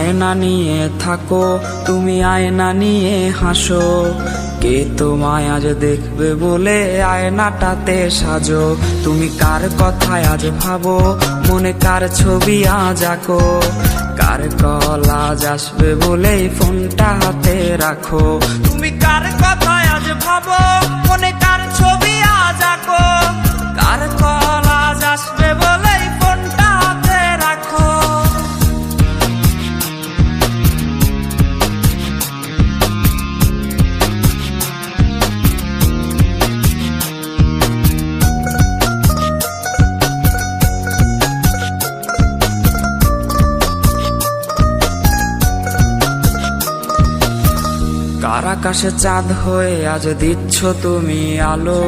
আয়না নিয়ে থাকো, তুমি আয়না নিয়ে হাসো। কে তোমায় আজ দেখবে বলে আয়নাটাতে সাজো? তুমি কার কথায় আজ ভাবো? মনে কার ছবি আজ আঁকো? কার কল আজ আসবে বলেই ফোনটা হাতে রাখো? তুমি কার কথায় আজ ভাবো? মনে কার ছবি আজ আঁকো? কার কল কার আকাশে চাঁদ হয়ে আজ দিচ্ছ তুমি আলো।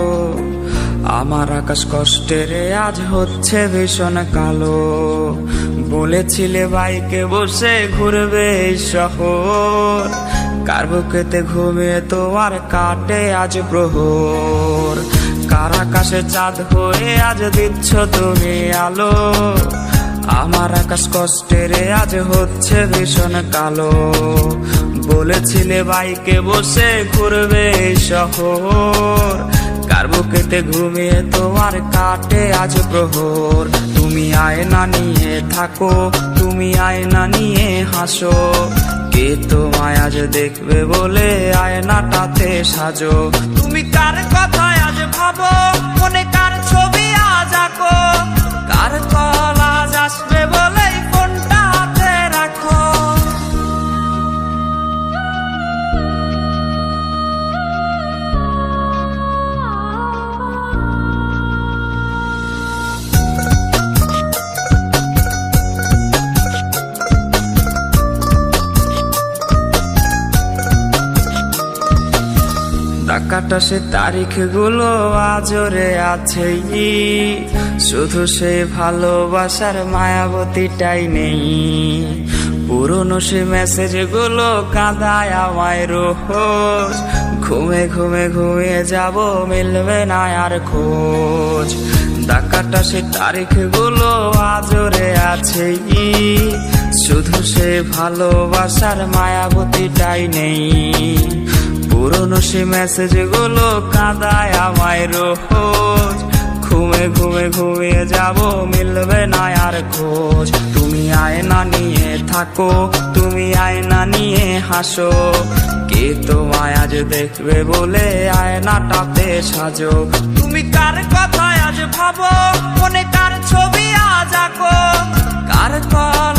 আমার আকাশ কষ্টেরে আজ হচ্ছে ভীষণ কালো। বলেছিলে বাইকে বসে ঘুরবে শহর। কার বুকেতে ঘুমিয়ে তোমার কাটে আজ প্রহর। কার আকাশে চাঁদ হয়ে আজ দিচ্ছ তুমি আলো। আমার আকাশ কষ্টেরে আজ হচ্ছে ভীষণ কালো। বলেছিলে বাইকে বসে ঘুরবে শহর। কার বুকেতে ঘুমিয়ে তোমার কাটে আজ প্রহর? তুমি আয়না নিয়ে থাকো, তুমি আয়না নিয়ে হাসো। কে তোমায় আজ দেখবে বলে আয়নাটাতে সাজো? তুমি কার কথায় আজ ভাবো? মনে কার ছবি আজ আঁকো? টাকাটা সে তারিখগুলো আজরে আছে শুধু সে ভালোবাসার মায়াবতীটাই নেই। পুরনো সে মেসেজগুলো কাঁদায় আমায় রোজ। ঘুমে ঘুমে ঘুমিয়ে যাব, মিলবে না আর খোঁজ। ডাকাটা সে তারিখগুলো আজরে আছে শুধু সে ভালোবাসার মায়াবতীটাই নেই। পুরনো সে মেসেজগুলো কাদায় আমায় রোজ। ঘুমে ঘুমে ঘুমিয়ে যাব, মিলবে না আর খোঁজ। তুমি আয়না নিয়ে থাকো, তুমি আয়না নিয়ে হাসো। কে তোমায় আজ দেখবে বলে আয়নাটাতে সাজো? তুমি কার কথায় আজ ভাবো? মনে কার ছবি আজ আঁকো? কার কথা